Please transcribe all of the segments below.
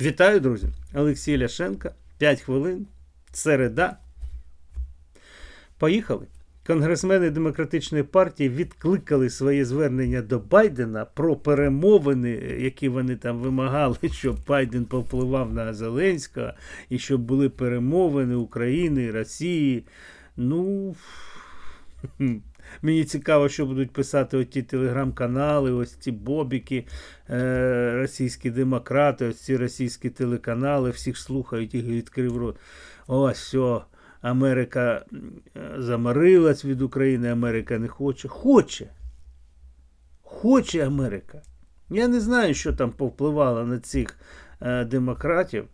Вітаю, друзі! Олексій Ляшенка. 5 хвилин. Середа. Поїхали. Конгресмени Демократичної партії відкликали своє звернення до Байдена про перемовини, які вони там вимагали, щоб Байден повпливав на Зеленського, і щоб були перемовини України, Росії. Ну. Мені цікаво, що будуть писати оті телеграм-канали, ось ці бобіки, е, російські демократи, ось ці російські телеканали, всіх слухають і відкрив рот. Ось все, Америка замарилась від України, Америка не хоче. Хоче. Хоче Америка. Я не знаю, що там повпливало на цих е, демократів.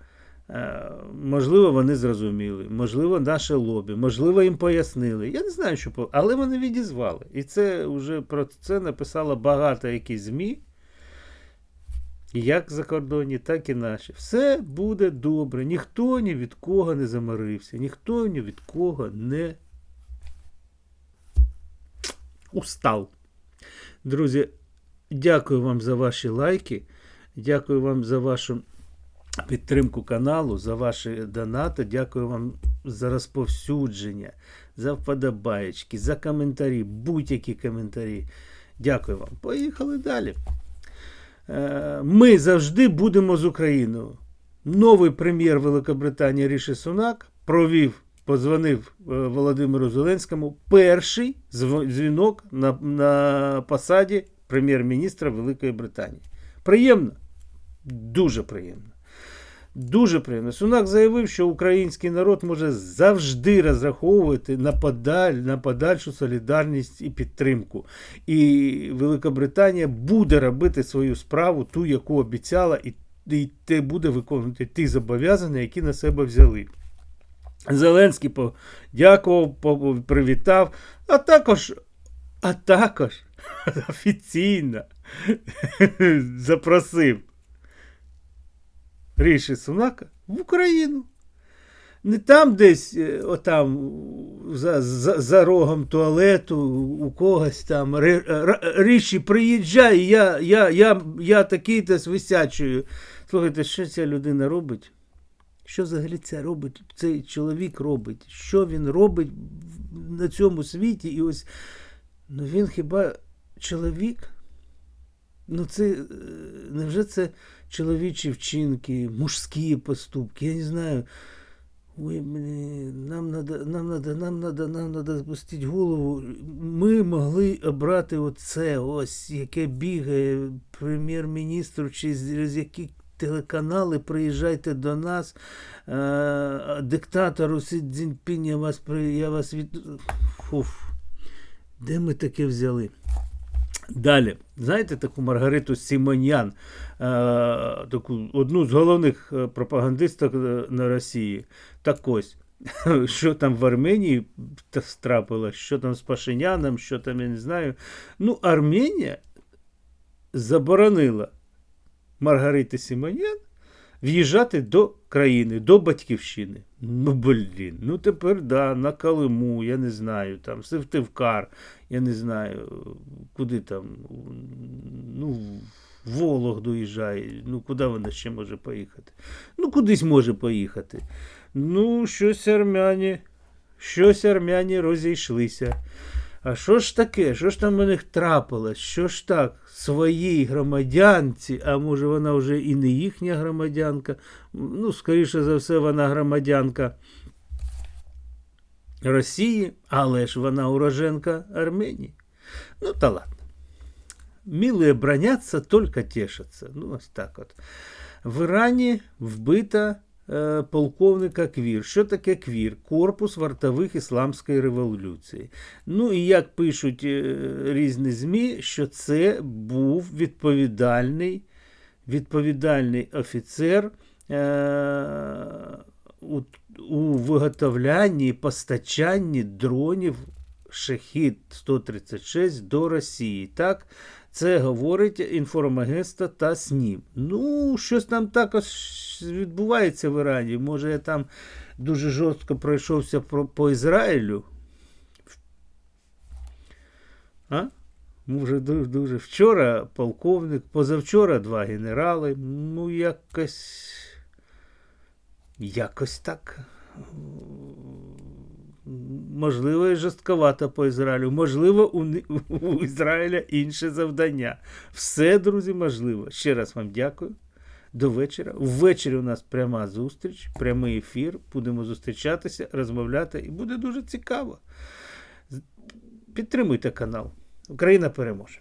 Е, Можливо, вони зрозуміли, можливо, наше лобі, можливо, їм пояснили. Я не знаю, що але вони відізвали. І це вже про це написало багато якісь ЗМІ, як закордонні, так і наші. Все буде добре. Ніхто ні від кого не замарився, ніхто ні від кого не устав. Друзі, дякую вам за ваші лайки. Дякую вам за вашу підтримку каналу, за ваші донати. Дякую вам за розповсюдження, за вподобаєчки, за коментарі, будь-які коментарі. Дякую вам. Поїхали далі. Е, Ми завжди будемо з Україною. Новий прем'єр Великобританії Ріші Сунак провів, позвонив е, Володимиру Зеленському перший дзвінок на, на посаді прем'єр-міністра Великої Британії. Приємно? Дуже приємно. Дуже приємно. Сунак заявив, що український народ може завжди розраховувати на, подаль, на подальшу солідарність і підтримку. І Великобританія буде робити свою справу, ту, яку обіцяла, і, і те буде виконувати ті зобов'язання, які на себе взяли. Зеленський подякував, по- привітав, а також, а також офіційно запросив Ріші Сунака в Україну. Не там десь, е, отам, за, за, за рогом туалету, у когось там. Ріші, приїжджай, я, я, я, я такий-то з. Слухайте, що ця людина робить? Що взагалі це робить? Цей чоловік робить? Що він робить на цьому світі? І ось ну він хіба чоловік? Ну, це е, невже це чоловічі вчинки, мужські поступки? Я не знаю. Ой, блін, нам надо, нам надо, нам надо, нам надо спустити голову. Ми могли обрати оце, ось, яке бігає прем'єр-міністру, через які телеканали приїжджайте до нас. Е, диктатору Сі Цзіньпінь, я вас, при- я вас від... Фуф. Де ми таке взяли? Далі, знаєте таку Маргариту Сімоньян, е, таку одну з головних е, пропагандисток е, на Росії. Так ось, що там в Арменії трапилось, що там з Пашиняном, що там, я не знаю. Ну, Арменія заборонила Маргариті Сімоньян в'їжджати до країни, до батьківщини. Ну, блін, ну тепер да, на Калиму, я не знаю, там, Севтивкар, я не знаю, куди там, ну, в Вологду їжджає, ну куди вона ще може поїхати? Ну, кудись може поїхати. Ну, щось армяні, щось армяні розійшлися. А що ж таке? Що ж там у них трапилось? Що ж так? Своїй громадянці, а може вона вже і не їхня громадянка. Ну, скоріше за все, вона громадянка Росії, але ж вона уроженка Арменії. Ну, та ладно. Милые бронятся, только тешатся. Ну, ось так от. В Ірані вбита полковника Квір. Що таке Квір? Корпус вартових Ісламської революції. Ну і як пишуть е, різні ЗМІ, що це був відповідальний, відповідальний офіцер е, у, у виготовлянні і постачанні дронів Шахід 136 до Росії. Так, це говорить інформагентство та СНІП. Ну, щось там також відбувається в Ірані. Може, я там дуже жорстко пройшовся по Ізраїлю. А? Може, дуже. Вчора полковник, позавчора два генерали. Ну, якось Якось так. Можливо, і жорстковато по Ізраїлю. Можливо, у, у Ізраїля інше завдання. Все, друзі, можливо. Ще раз вам дякую. До вечора. Ввечері у нас пряма зустріч, прямий ефір. Будемо зустрічатися, розмовляти, і буде дуже цікаво. Підтримуйте канал. Україна переможе.